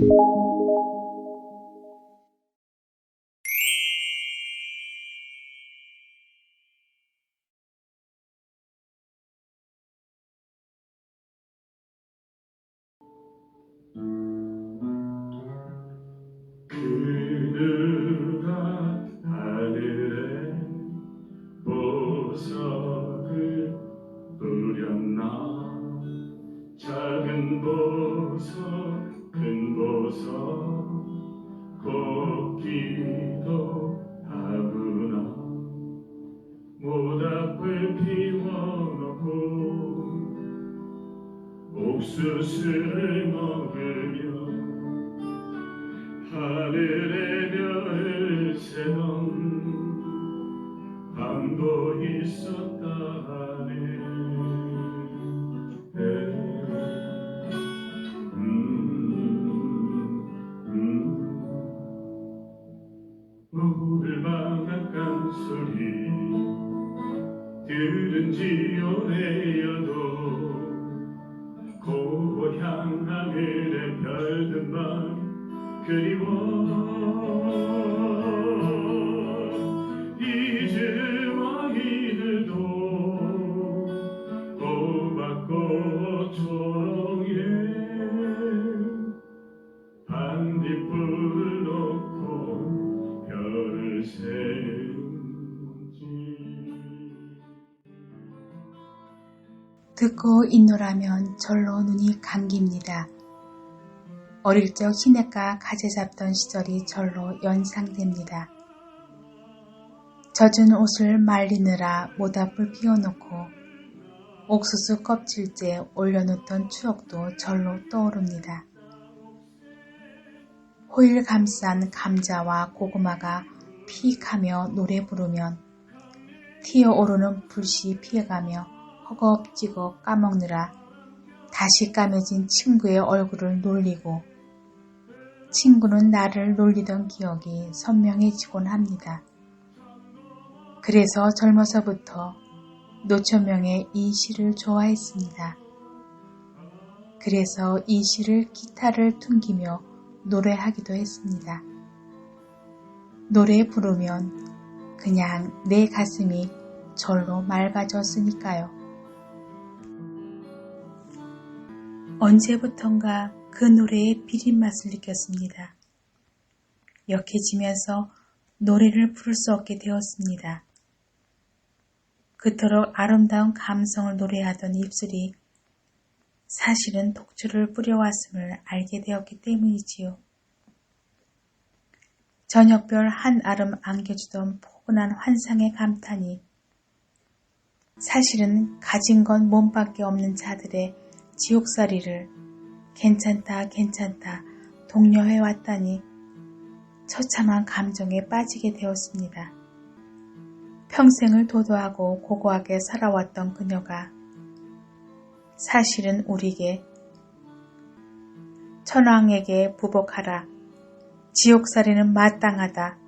그 옥수수를 먹으며 하늘의 세던 밤도 있었다 하늘의 별들만 그리워 이제와 이들도 호박꽃초롱에 반딧불을 놓고 별을 세운지 듣고 있노라면 절로 눈이 감깁니다. 어릴 적 시냇가 가재 잡던 시절이 절로 연상됩니다. 젖은 옷을 말리느라 모닥불 피워놓고 옥수수 껍질째 올려놓던 추억도 절로 떠오릅니다. 호일 감싼 감자와 고구마가 피익하며 노래 부르면 튀어오르는 불씨 피해가며 허겁지겁 까먹느라 다시 까매진 친구의 얼굴을 놀리고 친구는 나를 놀리던 기억이 선명해지곤 합니다. 그래서 젊어서부터 노천명의 이 시를 좋아했습니다. 그래서 이 시를 기타를 퉁기며 노래하기도 했습니다. 노래 부르면 그냥 내 가슴이 절로 맑아졌으니까요. 언제부턴가 그 노래의 비린 맛을 느꼈습니다. 역해지면서 노래를 부를 수 없게 되었습니다. 그토록 아름다운 감성을 노래하던 입술이 사실은 독주를 뿌려왔음을 알게 되었기 때문이지요. 저녁별 한 아름 안겨주던 포근한 환상의 감탄이 사실은 가진 건 몸밖에 없는 자들의 지옥살이를 괜찮다 괜찮다 독려해 왔다니 처참한 감정에 빠지게 되었습니다. 평생을 도도하고 고고하게 살아왔던 그녀가 사실은 우리에게 천왕에게 부복하라 지옥살이는 마땅하다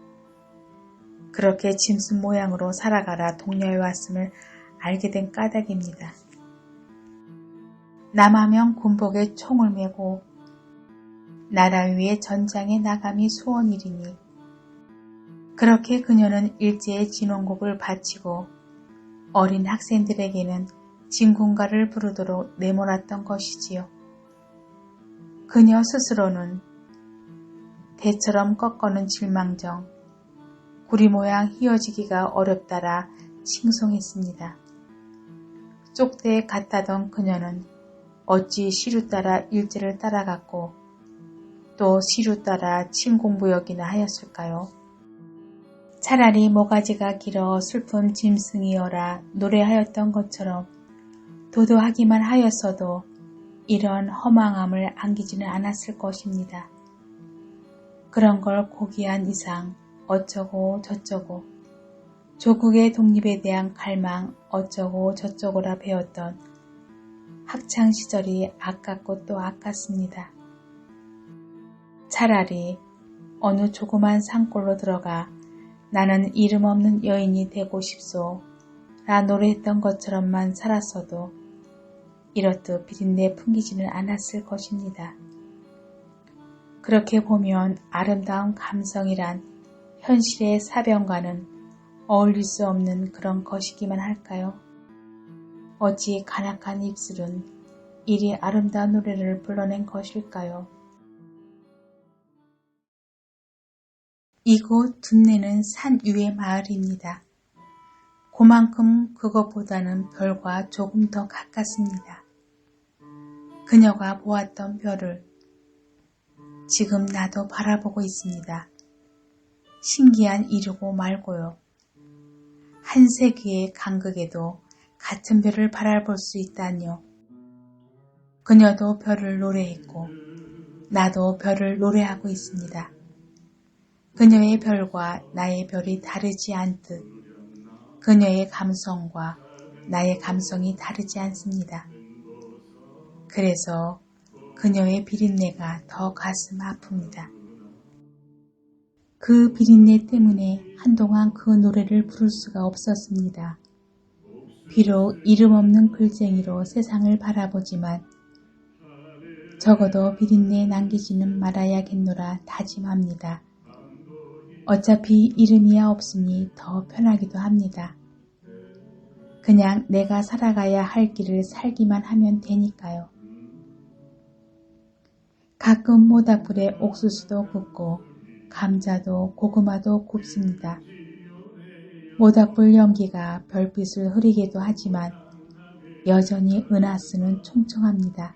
그렇게 짐승 모양으로 살아가라 독려해 왔음을 알게 된 까닭입니다. 남하면 군복에 총을 메고 나라 위에 전장에 나감이 소원이리니 그렇게 그녀는 일제의 진원곡을 바치고 어린 학생들에게는 진군가를 부르도록 내몰았던 것이지요. 그녀 스스로는 대처럼 꺾어는 질망정 구리 모양 휘어지기가 어렵다라 칭송했습니다. 쪽대에 갔다던 그녀는 어찌 시루 따라 일제를 따라갔고 또 시루 따라 침공부역이나 하였을까요? 차라리 모가지가 길어 슬픔 짐승이여라 노래하였던 것처럼 도도하기만 하였어도 이런 허망함을 안기지는 않았을 것입니다. 그런 걸 고귀한 이상 어쩌고 저쩌고 조국의 독립에 대한 갈망 어쩌고 저쩌고라 배웠던 학창 시절이 아깝고 또 아깝습니다. 차라리 어느 조그만 산골로 들어가 나는 이름 없는 여인이 되고 싶소 라 노래했던 것처럼만 살았어도 이렇듯 비린내 풍기지는 않았을 것입니다. 그렇게 보면 아름다운 감성이란 현실의 사병과는 어울릴 수 없는 그런 것이기만 할까요? 어찌 간악한 입술은 이리 아름다운 노래를 불러낸 것일까요? 이곳 둔내는 산 위의 마을입니다. 그만큼 그것보다는 별과 조금 더 가깝습니다. 그녀가 보았던 별을 지금 나도 바라보고 있습니다. 신기한 이르고 말고요. 한 세기의 간극에도 같은 별을 바라볼 수 있다니요. 그녀도 별을 노래했고 나도 별을 노래하고 있습니다. 그녀의 별과 나의 별이 다르지 않듯 그녀의 감성과 나의 감성이 다르지 않습니다. 그래서 그녀의 비린내가 더 가슴 아픕니다. 그 비린내 때문에 한동안 그 노래를 부를 수가 없었습니다. 비록 이름 없는 글쟁이로 세상을 바라보지만 적어도 비린내 남기지는 말아야겠노라 다짐합니다. 어차피 이름이야 없으니 더 편하기도 합니다. 그냥 내가 살아가야 할 길을 살기만 하면 되니까요. 가끔 모닥불에 옥수수도 굽고 감자도 고구마도 굽습니다. 모닥불 연기가 별빛을 흐리기도 하지만 여전히 은하수는 총총합니다.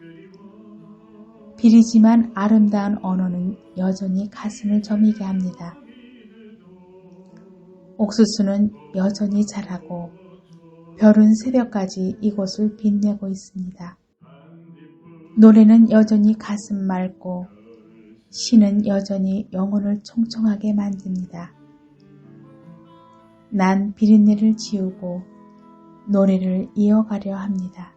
비리지만 아름다운 언어는 여전히 가슴을 저미게 합니다. 옥수수는 여전히 자라고 별은 새벽까지 이곳을 빛내고 있습니다. 노래는 여전히 가슴 맑고 시는 여전히 영혼을 총총하게 만듭니다. 난 비린내를 지우고 노래를 이어가려 합니다.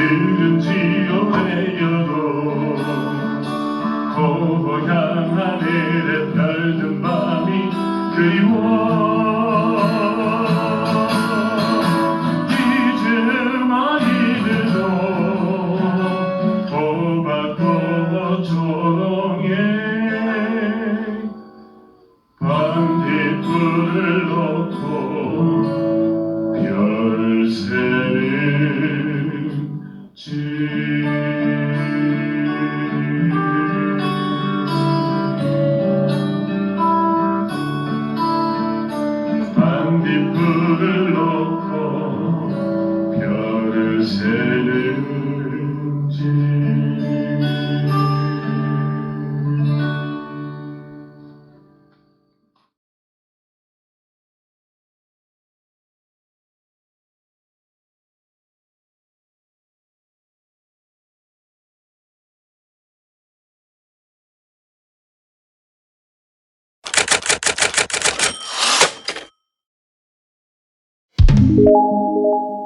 들은지 오래여도 고향 하늘에 별든 밤이 그리워 you